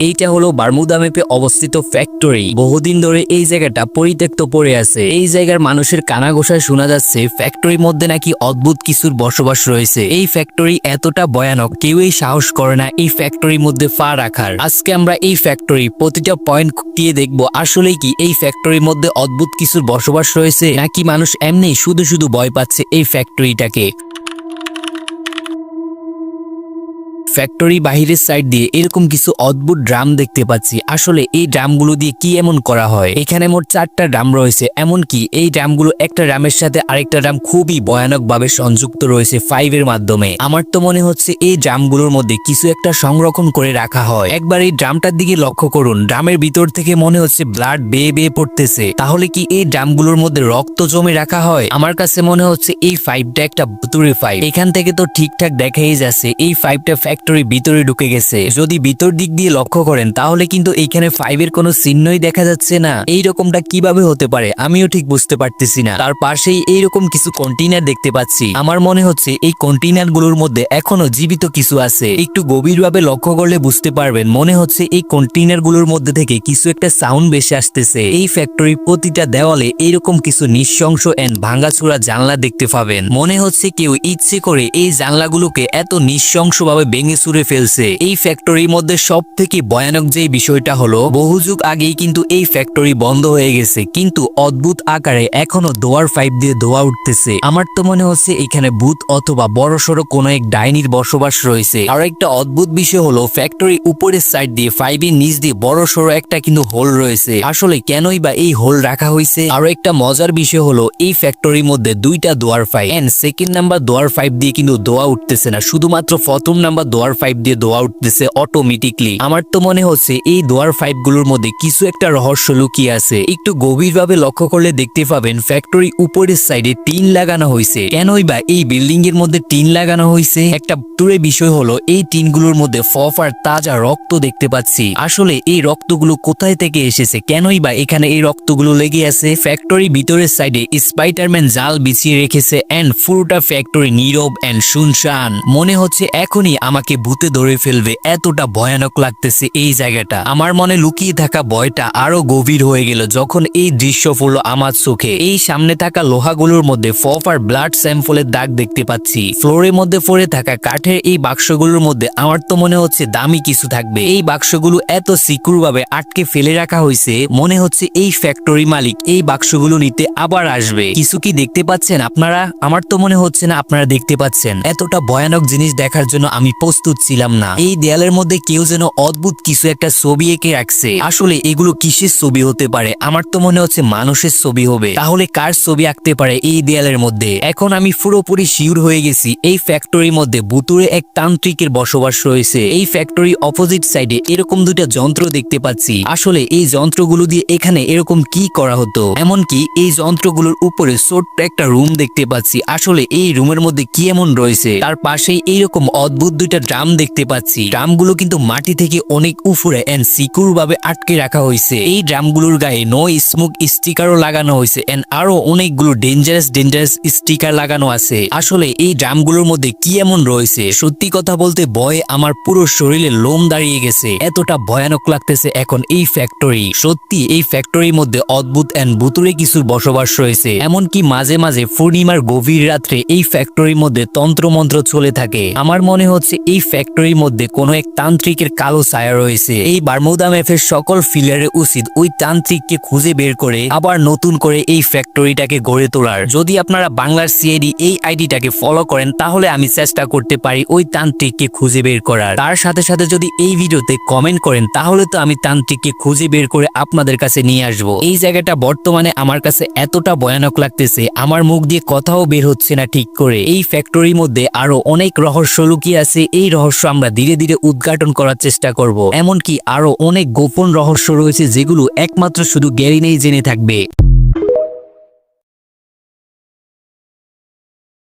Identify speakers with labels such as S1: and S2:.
S1: এইটা হলো বারমুদা ম্যাপে অবস্থিত ফ্যাক্টরি বহুদিন ধরে এই জায়গাটা পরিত্যক্ত পড়ে আছে। এই জায়গার মানুষের কানাঘোষায় শোনা যাচ্ছে ফ্যাক্টরির মধ্যে নাকি অদ্ভুত কিছুর বসবাস রয়েছে। এই ফ্যাক্টরি এতটা ভয়ানক, কেউই সাহস করে না এই ফ্যাক্টরির মধ্যে পা রাখার। আজকে আমরা এই ফ্যাক্টরি প্রতিটা পয়েন্ট দিয়ে দেখব আসলেই কি এই ফ্যাক্টরির মধ্যে অদ্ভুত কিছুর বসবাস রয়েছে? নাকি মানুষ এমনি শুধু শুধু ভয় পাচ্ছে এই ফ্যাক্টরিটাকে ফ্যাক্টরি বাহিরের সাইড দিয়ে এরকম কিছু অদ্ভুত ড্রাম দেখতে পাচ্ছি। আসলে এই ড্রামগুলো দিয়ে কি এমন করা হয়? এখানে মোট চারটা ড্রাম রয়েছে, এমনকি এই ড্রামগুলো একটা ড্রামের সাথে আরেকটা ড্রাম খুবই ভয়ানক ভাবে সংযুক্ত রয়েছে ফাইভের মাধ্যমে। আমার তো মনে হচ্ছে এই ড্রামগুলোর মধ্যে কিছু একটা সংরক্ষণ করে রাখা হয়। একবার এই ড্রামটার দিকে লক্ষ্য করুন ড্রামের ভিতর থেকে মনে হচ্ছে ব্লাড বেয়ে বেয়ে পড়তেছে। তাহলে কি এই ড্রামগুলোর মধ্যে রক্ত জমে রাখা হয়? আমার কাছে মনে হচ্ছে এই ফাইভটা একটা ভুতুরে ফাইভ এখান থেকে তো ঠিকঠাক দেখাই যাচ্ছে, এই ফাইভটা ফ্যাক্টরি ভিতরে ঢুকে গেছে। যদি ভিতর দিক দিয়ে লক্ষ্য করেন, তাহলে কিন্তু এইখানে ফাইভের কোনো চিহ্নই দেখা যাচ্ছে না। এই রকমটা কীভাবে হতে পারে, আমিও ঠিক বুঝতে পারতেছি না। তার পাশেই এইরকম কিছু কন্টেইনার দেখতে পাচ্ছি। আমার মনে হচ্ছে এই কন্টেইনারগুলোর মধ্যে এখনও জীবিত কিছু আছে। একটু গভীরভাবে লক্ষ্য করলে বুঝতে পারবেন, মনে হচ্ছে এই কন্টেইনারগুলোর মধ্যে থেকে কিছু একটা সাউন্ড বেশি আসতেছে। এই ফ্যাক্টরি প্রতিটা দেওয়ালে এইরকম কিছু নিঃশংস এন্ড ভাঙাচোরা জানলা দেখতে পাবেন। মনে হচ্ছে কেউ ইচ্ছে করে এই জানলাগুলোকে এত নৃশংসভাবে ভেঙে চুরে ফেলছে। এই ফ্যাক্টরির মধ্যে সব থেকে ভয়ানক যে বিষয়টা হলো বহু যুগ আগেই কিন্তু এই ফ্যাক্টরি বন্ধ হয়ে গেছে। কিন্তু অদ্ভুত আকারে এখনও দোয়ার পাইপ দিয়ে ধোয়া উঠতেছে। আমার তো মনে হচ্ছে এখানে ভূত অথবা বড় সড়ো কোনো এক ডাইনির বসবাস রয়েছে। আর একটা অদ্ভুত বিষয় হলো ফ্যাক্টরি উপরের সাইড দিয়ে ফাইভের নিচ দিয়ে বড় সড়ো একটা কিন্তু হোল রয়েছে। আসলে কেনই বা এই হোল রাখা হয়েছে? আরও একটা মজার বিষয় হলো, এই ফ্যাক্টরির মধ্যে দুইটা দোয়ার পাইপ এন্ড সেকেন্ড নাম্বার দোয়ার পাইপ দিয়ে কিন্তু দোয়া উঠতেছে না। শুধুমাত্র প্রথম নাম্বার দোয়ার পাইপ দিয়ে দোয়া উঠতেছে অটোমেটিকলি আমার তো মনে হচ্ছে এই দোয়ার পাইপগুলোর মধ্যে কিছু একটা রহস্য লুকিয়ে আছে। একটু গভীরভাবে লক্ষ্য করলে দেখতে পাবেন ফ্যাক্টরি উপরের সাইডে টিন লাগানো হয়েছে। কেনই বা এই বিল্ডিং এর মধ্যে টিন লাগানো হয়েছে? একটা দূরে বিষয় হলো, এই টিনগুলোর মধ্যে ফফ আর তাজা রক্ত দেখতে পাচ্ছি। আসলে এই রক্তগুলো কোথায় থেকে এসেছে? কেনই বা এখানে এই রক্তগুলো লেগে আছে? ফ্যাক্টরি ভিতরের সাইডে স্পাইডারম্যান জাল বিছিয়ে রেখেছে এন্ড পুরোটা ফ্যাক্টরি নীরব এন্ড শুনশান। মনে হচ্ছে এখনই আমাকে ভূতে ধরে ফেলবে। এতটা ভয়ানক লাগতেছে এই জায়গাটা। আমার মনে লুকিয়ে থাকা ভয়টা আরও গভীর হয়ে গেল যখন এই দৃশ্য পড়ল আমার চোখে। এই সামনে থাকা লোহাগুলোর মধ্যে ফফ আর ব্লাড স্যাম্পলের দাগ দেখতে পাচ্ছি। ফ্লোরের মধ্যে পড়ে থাকা কাঠের এই বাক্সগুলোর মধ্যে আমার তো মনে হচ্ছে দামি কিছু থাকবে। এই বাক্সগুলো এত সিকিউর ভাবে আটকে ফেলে রাখা হয়েছে, মনে হচ্ছে এই ফ্যাক্টরি মালিক এই বাক্সগুলো নিতে আবার আসবে। কিছু কি দেখতে পাচ্ছেন আপনারা? আমার তো মনে হচ্ছে না আপনারা দেখতে পাচ্ছেন। এতটা ভয়ানক জিনিস দেখার জন্য আমি প্রস্তুত ছিলাম না। এই দেয়ালের মধ্যে কেউ যেন অদ্ভুত কিছু একটা ছবি এঁকে রাখছে। আসলে এগুলো কিসের ছবি হতে পারে? আমার তো মনে হচ্ছে মানুষের ছবি হবে। তাহলে কার ছবি আঁকতে পারে এই দেয়ালের মধ্যে? এখন আমি পুরোপুরি শিওর হয়ে গেছি, এই ফ্যাক্টরির মধ্যে বুতুরে এক তান্ত্রিকের বসবাস রয়েছে। এই ফ্যাক্টরি অপোজিট সাইডে এরকম দুটা যন্ত্র দেখতে পাচ্ছি। আসলে এই যন্ত্রগুলো দিয়ে এখানে এরকম কি করা হতো? এমনকি এই যন্ত্রগুলোর উপরে ছোট্ট একটা রুম দেখতে পাচ্ছি। আসলে এই রুমের মধ্যে কি এমন রয়েছে? তার পাশেই এইরকম অদ্ভুত দুইটা ড্রাম দেখতে পাচ্ছি। ড্রামগুলো কিন্তু মাটি থেকে অনেক উপরে এন্ড সিকিউর ভাবে আটকে রাখা হয়েছে। এই ড্রামগুলোর গায়ে নো স্মোক স্টিকারও লাগানো হয়েছে এন্ড আরও অনেকগুলো ডেঞ্জারাস ডেঞ্জারাস স্টিকার লাগানো আছে। আসলে এই ড্রামগুলোর মধ্যে কি এমন রয়েছে? সত্যি কথা বলতে ভয়ে আমার পুরো শরীরে লোম দাঁড়িয়ে গেছে। এতটা ভয়ানক লাগতেছে এখন এই ফ্যাক্টরি সত্যি এই ফ্যাক্টরির মধ্যে অদ্ভুত এন্ড ভুতুরে কিছু বসবাস রয়েছে। এমনকি মাঝে মাঝে পূর্ণিমার গভীর রাত্রে এই ফ্যাক্টরির মধ্যে তন্ত্রমন্ত্র চলে থাকে। আমার মনে হচ্ছে এই ফ্যাক্টরির মধ্যে কোনো এক তান্ত্রিকের কালো ছায়া রয়েছে। এই বারমুদা ম্যাফের সকল ফিলারের উচিত ওই তান্ত্রিককে খুঁজে বের করে আবার নতুন করে এই ফ্যাক্টরিটাকে গড়ে তোলার। যদি আপনারা বাংলার সিআইডি এই আইডিটাকে ফলো করেন, তাহলে আমি চেষ্টা করতে পারি ওই তান্ত্রিককে খুঁজে বের করার। তার সাথে সাথে যদি এই ভিডিওতে কমেন্ট করেন, তাহলে তো আমি তান্ত্রিককে খুঁজে বের করে আপনাদের কাছে নিয়ে আসব। এই জায়গাটা বর্তমানে আমার কাছে এতটা ভয়ানক লাগতেছে, আমার মুখ দিয়ে কথাও বের হচ্ছে না ঠিক করে। এই ফ্যাক্টরির মধ্যে আরও অনেক রহস্য লুকিয়ে আছে এই রহস্য আমরা ধীরে ধীরে উদ্ঘাটন করার চেষ্টা করব। এমনকি আরও অনেক গোপন রহস্য রয়েছে যেগুলো একমাত্র শুধু গ্যারিনেই জেনে থাকবে।